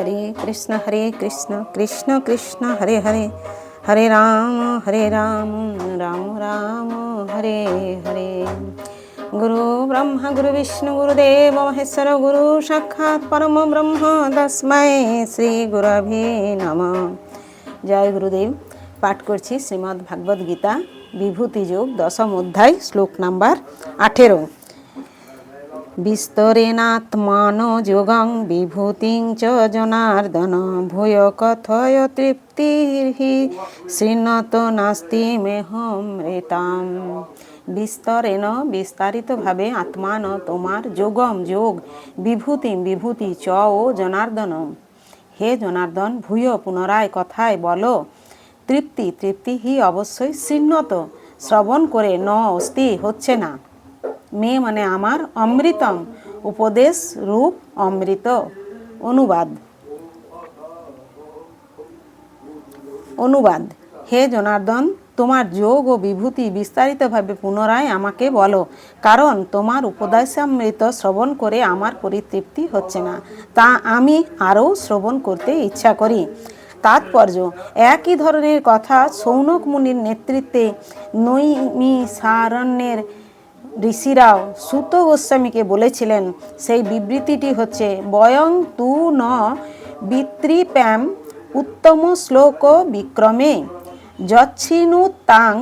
হরে কৃষ্ণ হরে কৃষ্ণ কৃষ্ণ কৃষ্ণ হরে হরে হরে রাম হরে রাম রাম রাম হরে হরে গুরু ব্রহ্মা গুরু বিষ্ণু গুরুদেব মহেশ্বর গুরু সাক্ষাৎ পরম ব্রহ্ম তস্মৈ শ্রী গুরভে নম জয় গুরুদেব পাঠ করছি শ্রীমদ্ ভাগবত গীতা, বিভূতি যোগ, দশম অধ্যায়, শ্লোক নাম্বার আঠেরো। বিস্তরেণাত্মান যোগং বিভূতিং চ জনার্দন ভূয় কথয় তৃপ্তির্হি শৃণত নাস্তি মেহমৃতাম বিস্তরেণ বিস্তারিতভাবে আত্মান তোমার যোগম যোগ বিভূতিম বিভূতি চ ও জনার্দন। হে জনার্দন, ভূয় পুনরায় কথায় বলো। তৃপ্তি তৃপ্তি হি অবশ্যই শৃণ্যত শ্রবণ করে ন অস্থি হচ্ছে না। মে মানে আমার অমৃতম, উপদেশ রূপ অমৃত, অনুবাদ। অনুবাদ, হে জনার্দন, তোমার যোগ ও বিভূতি বিস্তারিতভাবে পুনরায় আমাকে বলো, কারণ তোমার উপদেশামৃত শ্রবণ করে আমার পরিতৃপ্তি হচ্ছে না, তা আমি আরও শ্রবণ করতে ইচ্ছা করি। তাৎপর্য, একই ধরনের কথা সৌনক মুনির নেতৃত্বে নৈমিসারণ্যের ঋষিরাও সুত গোস্বামীকে বলেছিলেন, সেই বিবৃতিটি হচ্ছে, বয়ং তু ন বিতৃপ্যাম উত্তম শ্লোক বিক্রমে। যচ্ছিনু তাং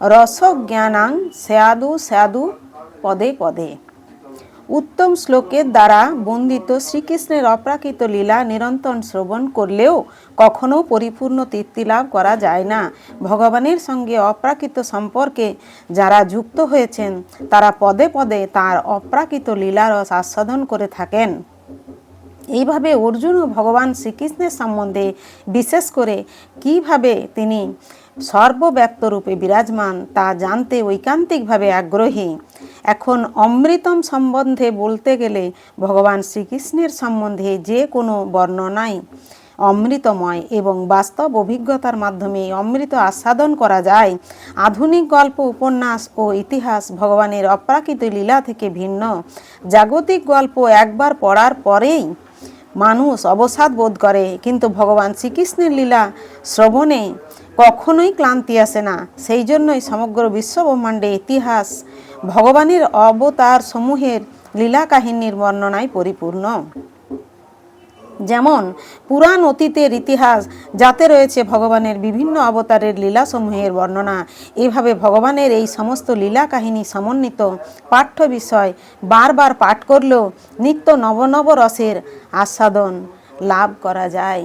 রসজ্ঞানাং স্যাদু স্যাদু পদে পদে। উত্তম শ্লোকের দ্বারা বন্দিত শ্রীকৃষ্ণের অপ্রাকৃত লীলা নিরন্তর শ্রবণ করলেও কখনো পরিপূর্ণ তৃপ্তি লাভ করা যায় না। ভগবানের সঙ্গে অপ্রাকৃত সম্পর্কে যারা যুক্ত হয়েছেন, তারা পদে পদে তার অপ্রাকৃত লীলারস আস্বাদন করে থাকেন। এইভাবে অর্জুন ও ভগবান শ্রীকৃষ্ণের সম্বন্ধে বিশেষ করে কীভাবে তিনি সর্বব্যক্ত রূপে বিরাজমান তা জানতে ঐকান্তিকভাবে আগ্রহী। এখন অমৃতম সম্বন্ধে বলতে গেলে ভগবান শ্রীকৃষ্ণের সম্বন্ধে যে কোনো বর্ণনাই অমৃতময় এবং বাস্তব অভিজ্ঞতার মাধ্যমে অমৃত আস্বাদন করা যায়। আধুনিক গল্প, উপন্যাস ও ইতিহাস ভগবানের অপ্রাকৃত লীলা থেকে ভিন্ন। জাগতিক গল্প একবার পড়ার পরেই মানুষ অবসাদ বোধ করে, কিন্তু ভগবান শ্রীকৃষ্ণের লীলা শ্রবণে কখনোই ক্লান্তি আসে না। সেই জন্যই সমগ্র বিশ্বব্রহ্মাণ্ডে ইতিহাস, ভগবানের অবতার সমূহের লীলা কাহিনীর বর্ণনায় পরিপূর্ণ। যেমন, পুরাণ অতীতের ইতিহাস, যাতে রয়েছে ভগবানের বিভিন্ন অবতারের লীলাসমূহের বর্ণনা। এভাবে ভগবানের এই সমস্ত লীলা কাহিনী সমন্বিত পাঠ্য বিষয় বারবার পাঠ করলেও নিত্য নবনব রসের আস্বাদন লাভ করা যায়।